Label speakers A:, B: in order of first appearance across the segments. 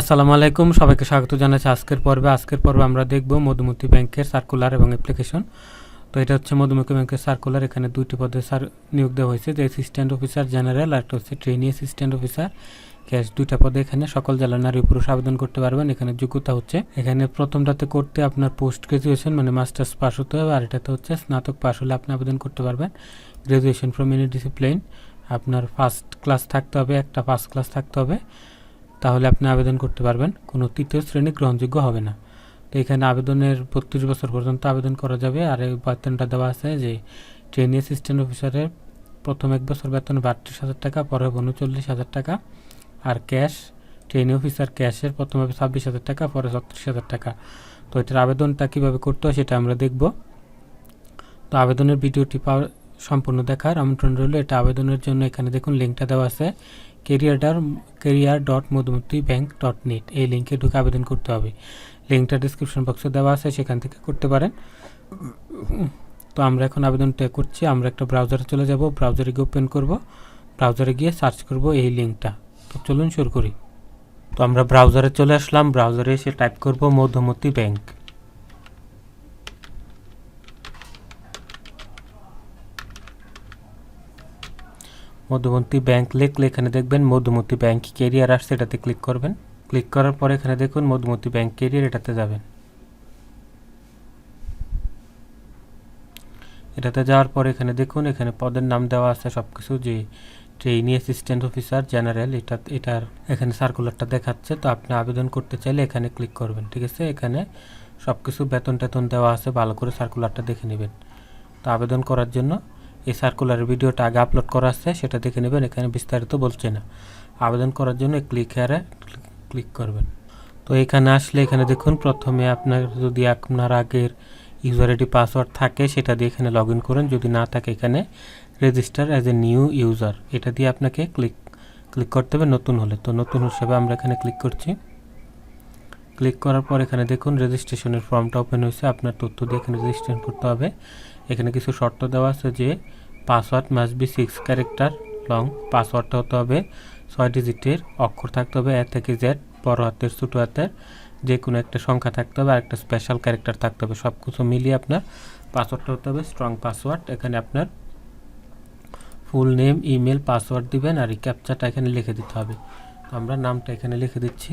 A: আসসালামু আলাইকুম, সবাইকে স্বাগত জানাচ্ছি আজকের পর্বে। আজকের পর্বে আমরা দেখব মধুমতি ব্যাংকের সার্কুলার এবং অ্যাপ্লিকেশন তো এটা হচ্ছে মধুমতি ব্যাংকের সার্কুলার এখানে দুইটি পদে সার নিয়োগ দেওয়া হয়েছে। যে অ্যাসিস্ট্যান্ট অফিসার জেনারেল আর একটা হচ্ছে ট্রেনি অ্যাসিস্ট্যান্ট অফিসার ক্যাশ দুইটা পদে এখানে সকল জেলার নারী পুরুষ আবেদন করতে পারবেন। এখানে যোগ্যতা হচ্ছে, এখানে প্রথমটাতে করতে আপনার পোস্ট গ্রাজুয়েশন মানে মাস্টার্স পাস হতে হবে। আর এটাতে হচ্ছে স্নাতক পাস হলে আপনি আবেদন করতে পারবেন। গ্রাজুয়েশন ফ্রম এনি ডিসিপ্লিন আপনার ফার্স্ট ক্লাস থাকতে হবে, একটা ফার্স্ট ক্লাস থাকতে হবে। তাহলে আপনি আবেদন করতে পারবেন। কোনো তৃতীয় শ্রেণি গ্রহণযোগ্য হবে না। তো এখানে আবেদনের বত্রিশ বছর পর্যন্ত আবেদন করা যাবে। আর এই বেতনটা দেওয়া আছে যে ট্রেনি অ্যাসিস্ট্যান্ট অফিসারের প্রথম এক বছর বেতন বাত্রিশ হাজার টাকা, পরে উনচল্লিশ হাজার টাকা। আর ক্যাশ ট্রেনি অফিসার ক্যাশের প্রথম ছাব্বিশ হাজার টাকা, পরে ছত্রিশ হাজার টাকা। তো এটার আবেদনটা কীভাবে করতে হয় সেটা আমরা দেখব। তো আবেদনের ভিডিওটি পাওয়ার সম্পূর্ণ দেখার আমন্ত্রণ রইল। এটা আবেদনের জন্য এখানে দেখুন, লিঙ্কটা দেওয়া আছে। Career career dot Madhumati bank dot net এই লিঙ্কে ঢুকে আবেদন করতে হবে। লিঙ্কটা ডিসক্রিপশন বক্সে দেওয়া আছে, সেখান থেকে করতে পারেন। তো আমরা এখন আবেদনটা করছি, আমরা একটা ব্রাউজারে চলে যাব ব্রাউজারে গিয়ে ওপেন করব ব্রাউজারে গিয়ে সার্চ করব এই লিঙ্কটা তো চলুন শুরু করি। তো আমরা ব্রাউজারে চলে আসলাম ব্রাউজারে এসে টাইপ করব মধুমতি ব্যাংক মধুমতি ব্যাংক লিখলে এখানে দেখবেন মধুমতি ব্যাংক কেরিয়ার আসছে, এটাতে ক্লিক করবেন। ক্লিক করার পরে এখানে দেখুন মধুমতি ব্যাংক কেরিয়ার এটাতে যাবেন। এটাতে যাওয়ার পর এখানে দেখুন, এখানে পদের নাম দেওয়া আছে সব কিছু যে ট্রেইনি অ্যাসিস্ট্যান্ট অফিসার জেনারেল এটা, এটার এখানে সার্কুলারটা দেখাচ্ছে। তো আপনি আবেদন করতে চাইলে এখানে ক্লিক করবেন, ঠিক আছে? এখানে সব কিছু বেতন টেতন দেওয়া আছে, ভালো করে সার্কুলারটা দেখে নেবেন। তো আবেদন করার জন্য এই সার্কুলারের ভিডিওটা আগে আপলোড করা আছে, সেটা দেখে নেবেন, এখানে বিস্তারিত বলছে না। আবেদন করার জন্য ক্লিক হেয়ারে ক্লিক করবেন। তো এখানে আসলে এখানে দেখুন, প্রথমে আপনার যদি আপনার আগের ইউজার আইডি পাসওয়ার্ড থাকে, সেটা দিয়ে এখানে লগ করেন। যদি না থাকে, এখানে register as a new user এটা দিয়ে আপনাকে ক্লিক ক্লিক করতে হবে নতুন হলে। তো নতুন হিসেবে আমরা এখানে ক্লিক করছি। ক্লিক করার পর এখানে দেখুন রেজিস্ট্রেশনের ফর্মটা ওপেন হয়েছে। আপনার তথ্য দিয়ে এখানে রেজিস্ট্রেশন করতে হবে। এখানে কিছু শর্ত দেওয়া আছে যে password must be six character long পাসওয়ার্ডটা হতে হবে ছয় ডিজিটের অক্ষর থাকতে হবে এ থেকে জেড বড় হাতের, ছোটো হাতের। যে কোনো একটা সংখ্যা থাকতে হবে আর একটা স্পেশাল ক্যারেক্টার থাকতে হবে। সব কিছু মিলিয়ে আপনার পাসওয়ার্ডটা হতে হবে স্ট্রং পাসওয়ার্ড এখানে আপনার ফুল নেম ইমেল পাসওয়ার্ড দিবেন আর এই ক্যাপচাটা এখানে লিখে দিতে হবে। আমরা নামটা এখানে লিখে দিচ্ছি।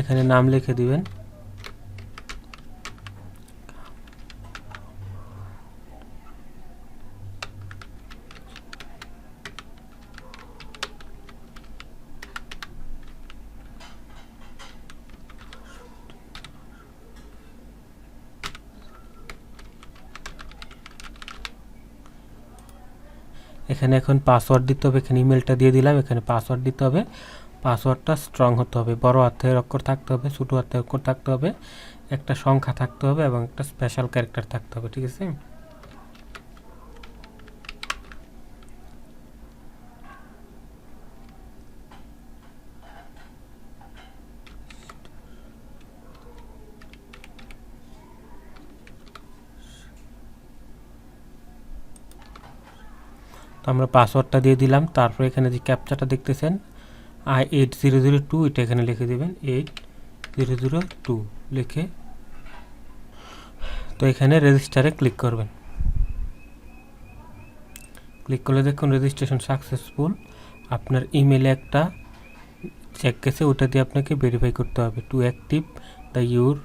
A: এখানে নাম লিখে দিবেন। এখানে এখন পাসওয়ার্ড দিতে হবে। এখানে ইমেলটা দিয়ে দিলাম, এখানে পাসওয়ার্ড দিতে হবে। পাসওয়ার্ডটা স্ট্রং হতে হবে। বড় হাতের অক্ষর থাকতে হবে, ছোটো হাতের অক্ষর থাকতে হবে, একটা সংখ্যা থাকতে হবে এবং একটা স্পেশাল ক্যারেক্টার থাকতে হবে, ঠিক আছে? তো আমরা পাসওয়ার্ডটা দিয়ে দিলাম, তারপর এখানে যে ক্যাপচাটা দেখতেছেন I eight zero zero two, এটা এখানে লিখে দেবেন, এইট জিরো জিরো টু, লিখে। তো এখানে রেজিস্টারে ক্লিক করবেন। ক্লিক করলে দেখুন রেজিস্ট্রেশন সাকসেসফুল আপনার ইমেলে একটা চেক গেছে, ওটা দিয়ে আপনাকে ভেরিফাই করতে হবে। To active the your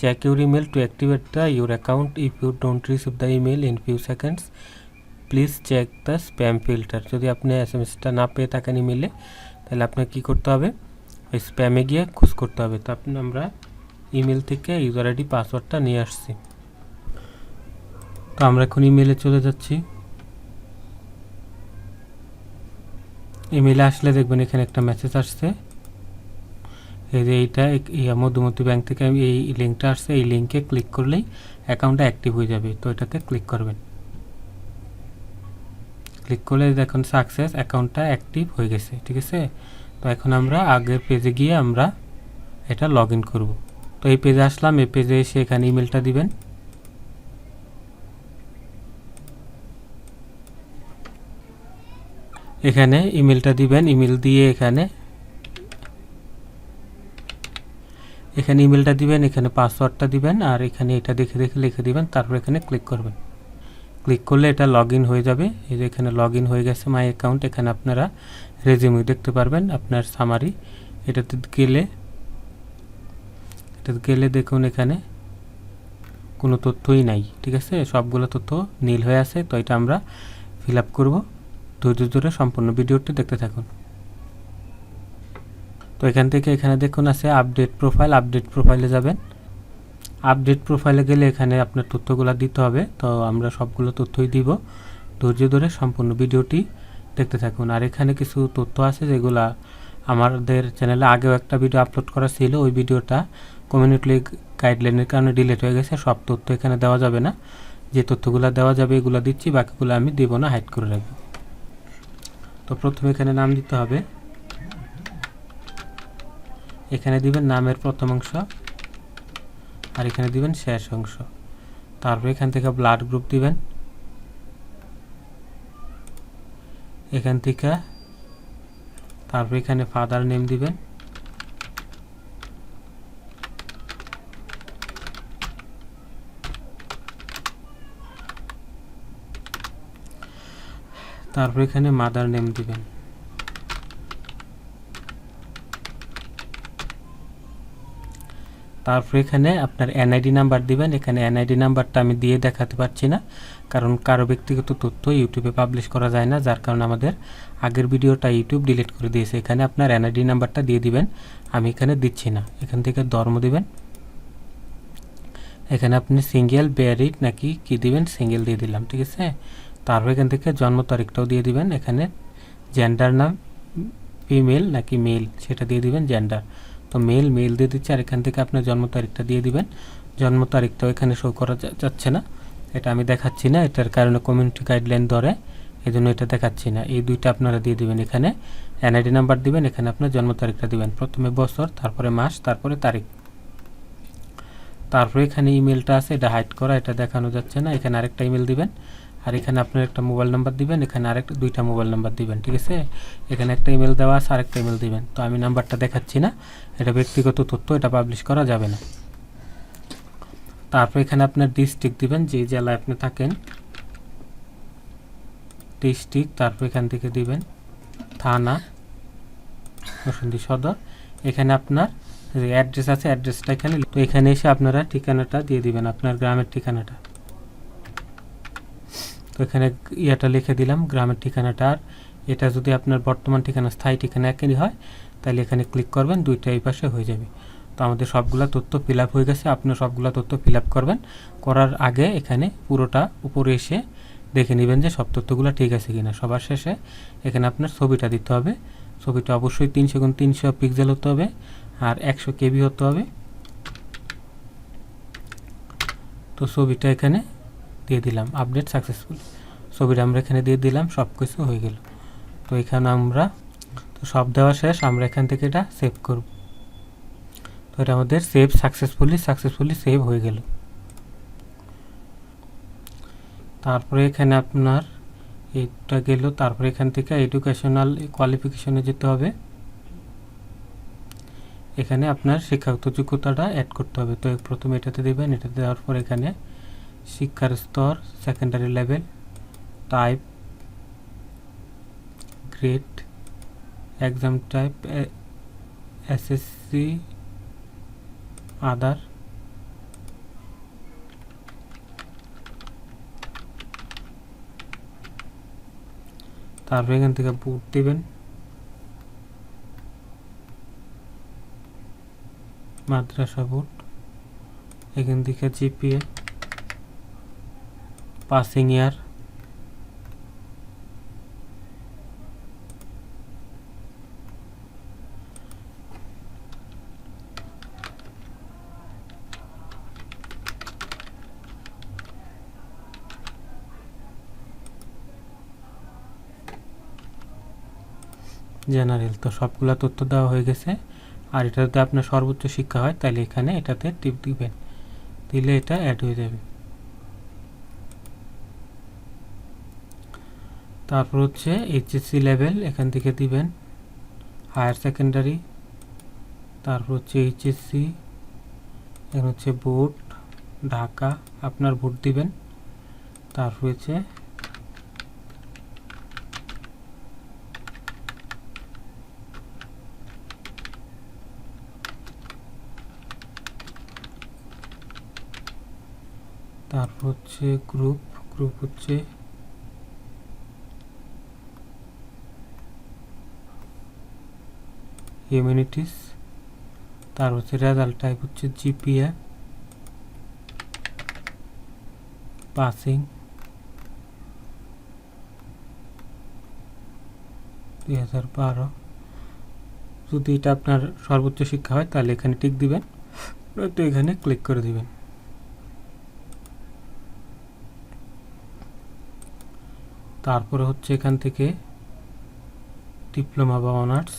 A: check your email to activate the your account if you don't receive the email in few seconds please check the spam filter যদি আপনি এস এম এসটা না পেয়ে থাকেন ইমেলে তাহলে আপনাকে কী করতে হবে? ওই স্প্যামে গিয়ে খোঁজ করতে হবে। তো আপনি, আমরা ইমেল থেকে ইউজার আইডি পাসওয়ার্ডটা নিয়ে আসছি। তো আমরা এখন ইমেলে চলে যাচ্ছি। ইমেলে আসলে দেখবেন এখানে একটা মেসেজ আসছে। এই যে এইটা মধুমতি ব্যাংক থেকে এই লিঙ্কটা আসছে। এই লিঙ্কে ক্লিক করলেই অ্যাকাউন্টটা অ্যাক্টিভ হয়ে যাবে। তো এটাতে ক্লিক করবেন। ক্লিক করলে দেখুন সাকসেস অ্যাকাউন্টটা অ্যাক্টিভ হয়ে গেছে, ঠিক আছে? তো এখন আমরা আগের পেজে গিয়ে আমরা এটা লগ ইন করব। তো এই পেজে আসলাম, এই পেজে এসে এখানে ইমেলটা দিবেন। এখানে ইমেলটা দিবেন ইমেল দিয়ে এখানে এখানে ইমেলটা দিবেন, এখানে পাসওয়ার্ডটা দিবেন, আর এখানে এটা দেখে দেখে লিখে দিবেন, তারপর এখানে ক্লিক করবেন। ক্লিক করলে এটা লগ হয়ে যাবে। এই যে এখানে লগ হয়ে গেছে মাই অ্যাকাউন্ট এখানে আপনারা রেজিউমি দেখতে পারবেন আপনার সামারি এটাতে গেলে এটাতে গেলে দেখুন এখানে কোনো তথ্যই নাই, ঠিক আছে? সবগুলো তথ্য নীল হয়ে আছে, তো এটা আমরা ফিল আপ করব। ধৈর্য ধরে সম্পূর্ণ ভিডিওটি দেখতে থাকুন। তো এখান থেকে এখানে দেখুন আছে আপডেট প্রোফাইল আপডেট প্রোফাইলে যাবেন। আপডেট প্রোফাইলে গেলে এখানে আপনার তথ্যগুলো দিতে হবে। তো আমরা সবগুলো তথ্যই দিব। ধৈর্য ধরে সম্পূর্ণ ভিডিওটি দেখতে থাকুন। আর এখানে কিছু তথ্য আছে যেগুলা আমাদের চ্যানেলে আগেও একটা ভিডিও আপলোড করা ছিল। ওই ভিডিওটা কমিউনিটি গাইডলাইনের কারণে ডিলিট হয়ে গেছে। সব তথ্য এখানে দেওয়া যাবে না। যে তথ্যগুলো দেওয়া যাবে এগুলো দিচ্ছি, বাকিগুলো আমি দেব না হাইড করে রাখব। তো প্রথমে এখানে নাম দিতে হবে। এখানে দিবেন নামের প্রথম অংশ। আর এখানে দিবেন শেষ অংশ। তারপর এখান থেকে ব্লাড গ্রুপ দিবেন। এখান থেকে তারপর এখানে ফাদার নেম দিবেন। তারপর এখানে মাদার নেম দিবেন। তারপর এখানে আপনার এনআইডি নাম্বার দিবেন। এখানে এনআইডি নাম্বারটা আমি দিয়ে দেখাতে পারছি না, কারণ কারও ব্যক্তিগত তথ্য ইউটিউবে পাবলিশ করা যায় না, যার কারণে আমাদের আগের ভিডিওটা ইউটিউব ডিলিট করে দিয়েছে। এখানে আপনার এনআইডি নাম্বারটা দিয়ে দিবেন, আমি এখানে দিচ্ছি না। এখান থেকে ধর্ম দিবেন। এখানে আপনি সিঙ্গেল ব্যারিড নাকি কি দিবেন? সিঙ্গেল দিয়ে দিলাম, ঠিক আছে? তারপর এখান থেকে জন্ম তারিখটাও দিয়ে দিবেন। এখানে জেন্ডার নাম ফিমেল নাকি মেল সেটা দিয়ে দিবেন জেন্ডার তো মেল মেল দিয়ে দিচ্ছে আর এখান থেকে আপনার জন্ম তারিখটা দিয়ে দিবেন। জন্ম তারিখটাও এখানে শো করা যাচ্ছে না। এটা আমি দেখাচ্ছি না, এটার কারণে কমিউনিটি গাইডলাইন ধরে এই জন্য এটা দেখাচ্ছি না। এই দুইটা আপনারা দিয়ে দিবেন এখানে। এনআইডি নাম্বার দিবেন, এখানে আপনার জন্ম তারিখটা দিবেন। প্রথমে বছর, তারপরে মাস, তারপরে তারিখ। তারপরে এখানে ইমেলটা আছে, এটা হাইড করা, এটা দেখানো যাচ্ছে না। এখানে আরেকটা ইমেল দিবেন। আর এখানে আপনার একটা মোবাইল নাম্বার দিবেন, এখানে আরেকটা, দুইটা মোবাইল নাম্বার দিবেন, ঠিক আছে? এখানে একটা ইমেল দেওয়া আছে, আরেকটা ইমেল দিবেন। তো আমি নাম্বারটা দেখাচ্ছি না, এটা ব্যক্তিগত তথ্য, এটা পাবলিশ করা যাবে না। তারপর এখানে আপনার ডিস্ট্রিক্ট দিবেন, যে জেলায় আপনি থাকেন। ডিস্ট্রিক্ট তারপর এখান থেকে দিবেন, থানা, বসন্তী সদর। এখানে আপনার অ্যাড্রেস আছে অ্যাড্রেসটা এখানে, তো এখানে এসে আপনারা ঠিকানাটা দিয়ে দিবেন, আপনার গ্রামের ঠিকানাটা। তো এখানে ইয়েটা লিখে দিলাম, গ্রামের ঠিকানাটা আর। এটা যদি আপনার বর্তমান ঠিকানা স্থায়ী ঠিকানা একই হয়, তাহলে এখানে ক্লিক করবেন, দুইটা এই পাশে হয়ে যাবে। তো আমাদের সবগুলা তথ্য ফিল হয়ে গেছে আপনার সবগুলা তথ্য ফিল করবেন। করার আগে এখানে পুরোটা উপরে এসে দেখে নেবেন যে সব তথ্যগুলো ঠিক আছে কিনা। সবার শেষে এখানে আপনার ছবিটা দিতে হবে। ছবিটা অবশ্যই তিনশো গুণ তিনশো পিক্সেল হতে হবে আর একশো কেবি হতে হবে। তো ছবিটা এখানে দিয়ে দিলাম আপডেট সাকসেসফুল ছবিটা আমরা এখানে দিয়ে দিলাম সব কিছু হয়ে গেল। তো এখানে আমরা, তো সব দেওয়া শেষ, আমরা এখান থেকে এটা সেভ করব। তো এটা আমাদের সেভ সাকসেসফুলি সাকসেসফুলি সেভ হয়ে গেল। তারপরে এখানে আপনার এটা গেল, তারপরে এখান থেকে এডুকেশনাল কোয়ালিফিকেশনে যেতে হবে। এখানে আপনার শিক্ষাগত যোগ্যতাটা অ্যাড করতে হবে। তো প্রথমে এটাতে দেবেন, এটাতে দেওয়ার পর এখানে শিক্ষার স্তর secondary level type grade exam type SSC other তারপর এখান থেকে বুট দিবেন। মাদ্রাসা বুট এখান থেকে জিপিএ পাসিং ইয়ার জেনারেল তো সবগুলা তথ্য দেওয়া হয়ে গেছে। আর এটা যদি আপনার সর্বোচ্চ শিক্ষা হয়, তাহলে এখানে এটাতে টিপ দিবেন। দিলে এটা অ্যাড হয়ে যাবে। তারপর হচ্ছে এইচএসসি লেভেল এখান থেকে দিবেন। হায়ার সেকেন্ডারি তারপর হচ্ছে এইচএসসি এখানে হচ্ছে বোর্ড ঢাকা, আপনার ভোট দিবেন। তারপর হচ্ছে তারপর হচ্ছে গ্রুপ গ্রুপ হচ্ছে হিউম্যানিটিস তার হচ্ছে রেজাল্ট টাইপ হচ্ছে জিপিএ পাসিং দুই হাজার বারো। যদি এটা আপনার সর্বোচ্চ শিক্ষা হয়, তাহলে এখানে টিক দিবেন তো এখানে ক্লিক করে দিবেন। তারপরে হচ্ছে এখান থেকে ডিপ্লোমা বা অনার্স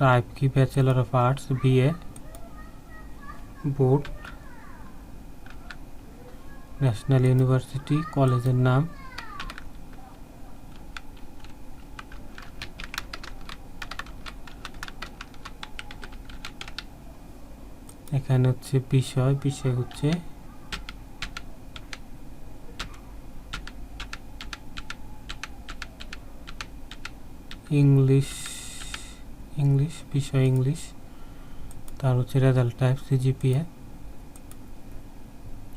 A: টাইপ কি bachelor of arts BA board national university কলেজের নাম, এখানে হচ্ছে বিষয় বিষয় হচ্ছে ইংলিশ ইংলিশ বিষয় ইংলিশ তার হচ্ছে রেজাল্ট টাইপ সিজিপিএ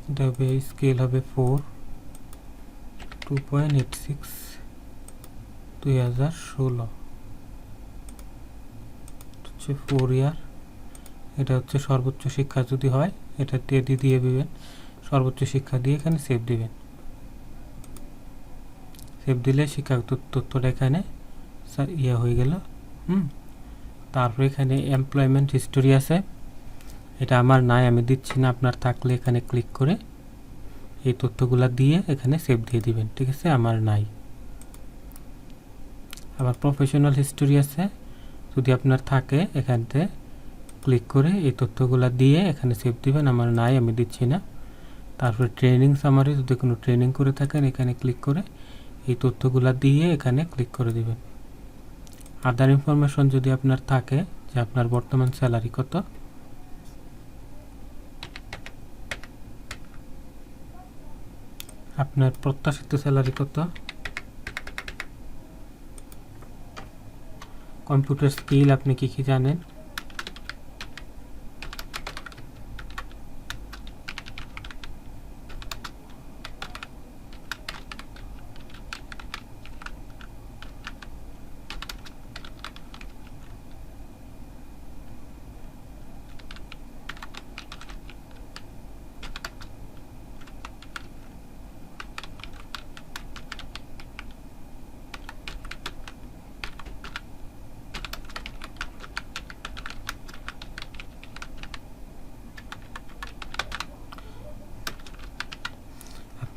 A: এটা হবে স্কেল হবে four two point eight six দুই হাজার ষোলো হচ্ছে ফোর ইয়ার এটা হচ্ছে সর্বোচ্চ শিক্ষা যদি হয়, এটা দিয়ে দিয়ে দিবেন। সর্বোচ্চ শিক্ষা দিয়ে এখানে সেভ দিবেন। সেভ দিলে শিক্ষাগত তথ্যটা এখানে ইয়ে হয়ে গেল। হুম? তারপর এখানে এমপ্লয়মেন্ট হিস্টোরি আছে। এটা আমার নাই, আমি দিচ্ছি না, আপনার থাকলে এখানে ক্লিক করে এই তথ্যগুলা দিয়ে এখানে সেভ দিয়ে দিবেন, ঠিক আছে? আমার নাই। আবার প্রফেশনাল হিস্টোরি আছে। যদি আপনার থাকে এখানতে ক্লিক করে এই তথ্যগুলা দিয়ে এখানে সেভ দিবেন, আমার নাই, আমি দিচ্ছি না। তারপরে ট্রেনিং সামারি যদি কোনো ট্রেনিং করে থাকেন, এখানে ক্লিক করে এই তথ্যগুলা দিয়ে এখানে ক্লিক করে দিবেন। আদার ইনফরমেশন যদি আপনার থাকে যে আপনার বর্তমান স্যালারি কত? আপনার প্রত্যাশিত স্যালারি কত? কম্পিউটার স্কিল আপনি কি কি জানেন?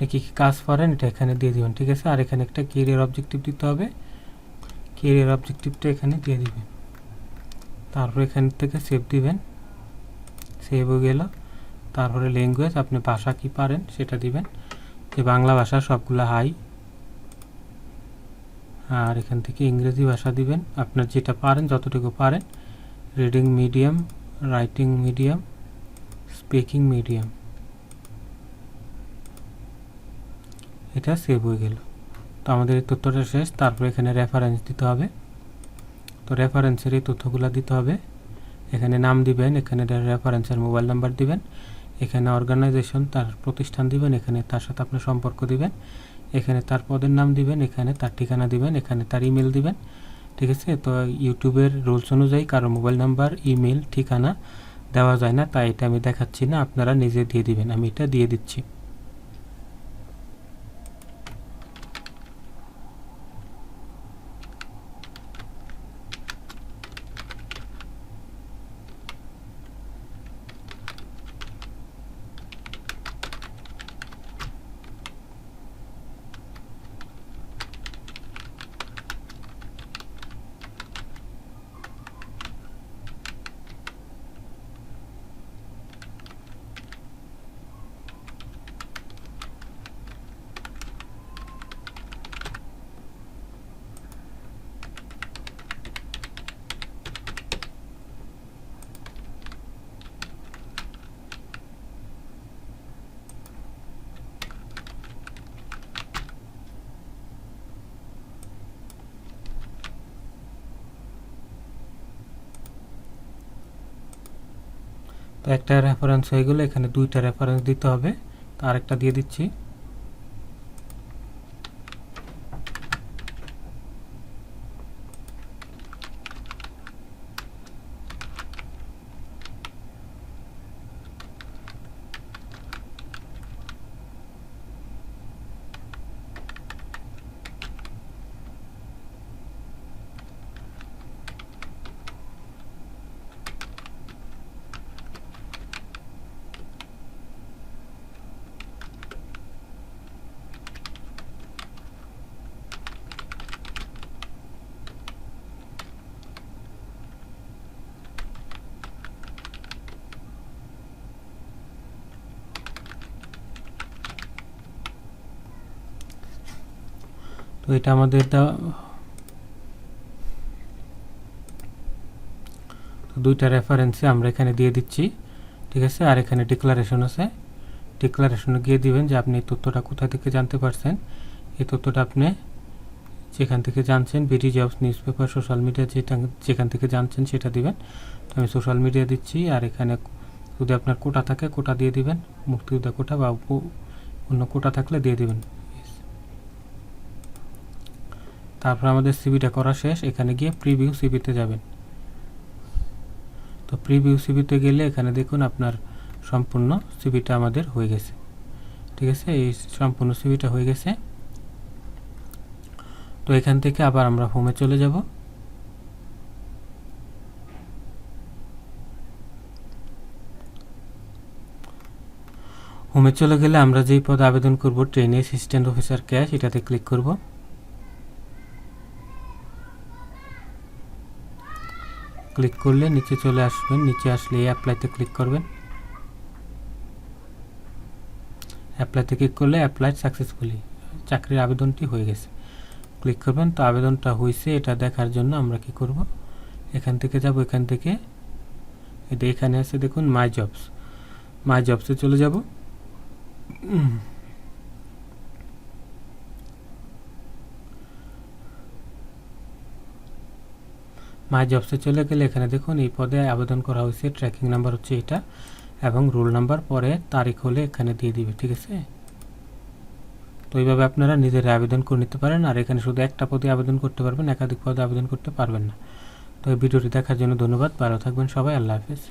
A: আপনি কী কী কাজ করেন, এটা এখানে দিয়ে দিবেন, ঠিক আছে? আর এখানে একটা কেরিয়ার অবজেক্টিভ দিতে হবে। কেরিয়ার অবজেক্টিভটা এখানে দিয়ে দিবেন। তারপর এখান থেকে সেভ দিবেন। সেভ হয়ে গেল। তারপরে ল্যাঙ্গুয়েজ আপনি ভাষা কি পারেন, সেটা দিবেন। যে বাংলা ভাষা সবগুলো হাই আর এখান থেকে ইংরেজি ভাষা দিবেন। আপনার যেটা পারেন, যতটুকু পারেন। Reading medium writing medium speaking medium এটা সেভ হয়ে গেল। তো আমাদের এই তথ্যটা শেষ, তারপর এখানে রেফারেন্স দিতে হবে। তো রেফারেন্সের এই তথ্যগুলো দিতে হবে। এখানে নাম দিবেন, এখানে রেফারেন্সের মোবাইল নাম্বার দিবেন। এখানে অর্গানাইজেশন তার প্রতিষ্ঠান দিবেন, এখানে তার সাথে আপনার সম্পর্ক দিবেন। এখানে তার পদের নাম দিবেন, এখানে তার ঠিকানা দিবেন, এখানে তার ইমেল দিবেন। ঠিক আছে? তো ইউটিউবের রুলস অনুযায়ী কারও মোবাইল নাম্বার ইমেল ঠিকানা দেওয়া যায় না, তাই এটা আমি দেখাচ্ছি না, আপনারা নিজে দিয়ে দিবেন। আমি এটা দিয়ে দিচ্ছি। একটা রেফারেন্স হয়ে গেলে এখানে দুইটা রেফারেন্স দিতে হবে। আরেকটা দিয়ে দিচ্ছি। এটা আমাদের দুইটা রেফারেন্সে আমরা এখানে দিয়ে দিচ্ছি, ঠিক আছে? আর এখানে ডিক্লারেশন আছে। ডিক্লারেশনে গিয়ে দিবেন যে আপনি এই তথ্যটা কোথা থেকে জানতে পারছেন। এই তথ্যটা আপনি যেখান থেকে জানছেন BD jobs news paper social media যেটা, যেখান থেকে জানছেন সেটা দিবেন। তো আমি সোশ্যাল মিডিয়া দিচ্ছি, আর এখানে যদি আপনার কোটা থাকে, কোটা দিয়ে দিবেন। মুক্তিযোদ্ধা কোটা বা অন্য কোটা থাকলে দিয়ে দিবেন। তারপর আমাদের সিবিটা করা শেষ, এখানে গিয়ে প্রিভিউ সিবিতে যাবেন। তো প্রিভিউ সিবিতে গেলে এখানে দেখুন আপনার সম্পূর্ণ সিবিটা আমাদের হয়ে গেছে। ঠিক আছে? এই সম্পূর্ণ সিবিটা হয়ে গেছে। তো এখান থেকে আবার আমরা হোমে চলে যাব। হোমে চলে গেলে আমরা যেই পদে আবেদন করব ট্রেনে অ্যাসিস্ট্যান্ট অফিসার ক্যাশ এটাতে ক্লিক করব। ক্লিক করলে নিচে চলে আসবেন। নিচে আসলে এই অ্যাপ্লাইতে ক্লিক করবেন। অ্যাপ্লাইতে ক্লিক করলে অ্যাপ্লাইড সাকসেসফুলি চাকরির আবেদনটি হয়ে গেছে। ক্লিক করবেন। তো আবেদনটা হয়েছে, এটা দেখার জন্য আমরা কি করব? এখান থেকে যাব, এখান থেকে। এটা এখানে আছে, দেখুন মাই জবস মাই জবসে চলে যাব। মাই জবসে চলে গেলে এখানে দেখুন, এই পদে আবেদন করা হয়েছে ট্র্যাকিং নাম্বার হচ্ছে এটা এবং রোল নাম্বার পরে তারিখ হলে এখানে দিয়ে দিবে, ঠিক আছে? তো এইভাবে আপনারা নিজেরা আবেদন করে নিতে পারেন আর এখানে শুধু একটা পদে আবেদন করতে পারবেন, একাধিক পদে আবেদন করতে পারবেন না। তো এই ভিডিওটি দেখার জন্য ধন্যবাদ, ভালো থাকবেন সবাই, আল্লাহ হাফিজ।